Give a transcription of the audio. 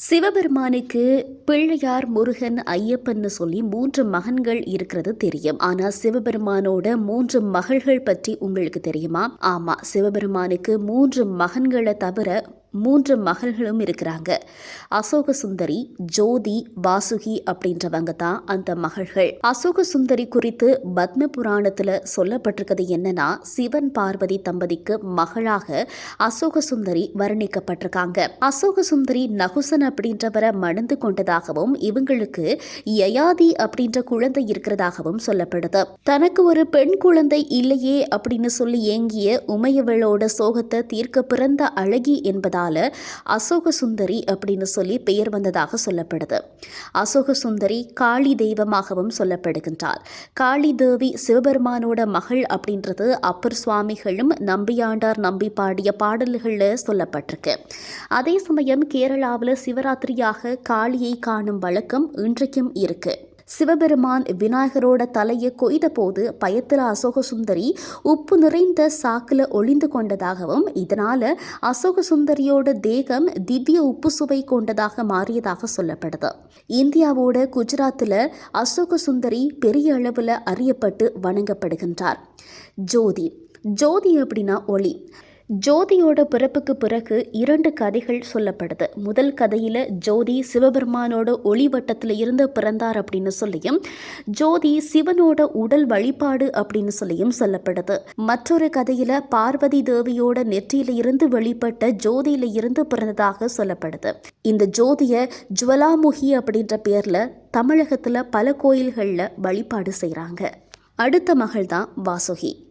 சிவபெருமானுக்கு பிள்ளையார் முருகன் ஐயப்பன்னு சொல்லி மூன்று மகன்கள் இருக்கிறது தெரியும். ஆனா சிவபெருமானோட மூன்று மகள்கள் பற்றி உங்களுக்கு தெரியுமா? ஆமா சிவபெருமானுக்கு மூன்று மகன்களை தவிர மூன்று மகள்களும் இருக்கிறாங்க. அசோக சுந்தரி ஜோதி வாசுகி அப்படின்றவங்க தான் அந்த மகள்கள். அசோக சுந்தரி குறித்து பத்ம புராணத்துல சொல்லப்பட்டிருக்கிறது என்னன்னா சிவன் பார்வதி தம்பதிக்கு மகளாக அசோக சுந்தரி வர்ணிக்கப்பட்டிருக்காங்க. அசோக சுந்தரி நகுசன் அப்படின்றவரை மணந்து கொண்டதாகவும் இவங்களுக்கு யயாதி அப்படின்ற குழந்தை இருக்கிறதாகவும் சொல்லப்படுது. தனக்கு ஒரு பெண் குழந்தை இல்லையே அப்படின்னு சொல்லி ஏங்கிய உமையவளோட சோகத்தை தீர்க்க பிறந்த அழகி என்பதால அசோக சுந்தரி அப்படின்னு சொல்லி பெயர் வந்ததாக சொல்லப்படுது. அசோக சுந்தரி காளி தெய்வமாகவும் சொல்லப்படுகின்றாள் காளி தேவி சிவபெருமானோட மகள் அப்படின்றது அப்பர் சுவாமிகளும் நம்பியாண்டார் நம்பி பாடிய பாடல்களில் சொல்லப்பட்டிருக்கு. அதே சமயம் கேரளாவில் சிவராத்திரியாக காளியை காணும் வழக்கம் இன்றைக்கும் இருக்குது சிவபெருமான் விநாயகரோட தலையை கொய்த போது பயத்தில் அசோக சுந்தரி உப்பு நிறைந்த சாக்கில் ஒளிந்து கொண்டதாகவும் இதனால அசோக சுந்தரியோட தேகம் திவ்ய உப்பு சுவை கொண்டதாக மாறியதாக சொல்லப்படுது. இந்தியாவோட குஜராத்தில் அசோக சுந்தரி பெரிய அளவில் அறியப்பட்டு வணங்கப்படுகின்றார். ஜோதி. ஜோதி அப்படின்னா ஒளி. ஜோதியோட பிறப்புக்கு பிறகு இரண்டு கதைகள் சொல்லப்படுது. முதல் கதையில் ஜோதி சிவபெருமானோட ஒளி வட்டத்தில் இருந்து பிறந்தார் அப்படின்னு சொல்லியும் ஜோதி சிவனோட உடல் வழிபாடு அப்படின்னு சொல்லியும் சொல்லப்படுது. மற்றொரு கதையில் பார்வதி தேவியோட நெற்றியில இருந்து வெளிப்பட்ட ஜோதியில இருந்து பிறந்ததாக சொல்லப்படுது. இந்த ஜோதியை ஜுவலாமுகி அப்படின்ற பேரில் தமிழகத்தில் பல கோயில்களில் வழிபாடு செய்கிறாங்க அடுத்த மகள் தான் வாசுகி.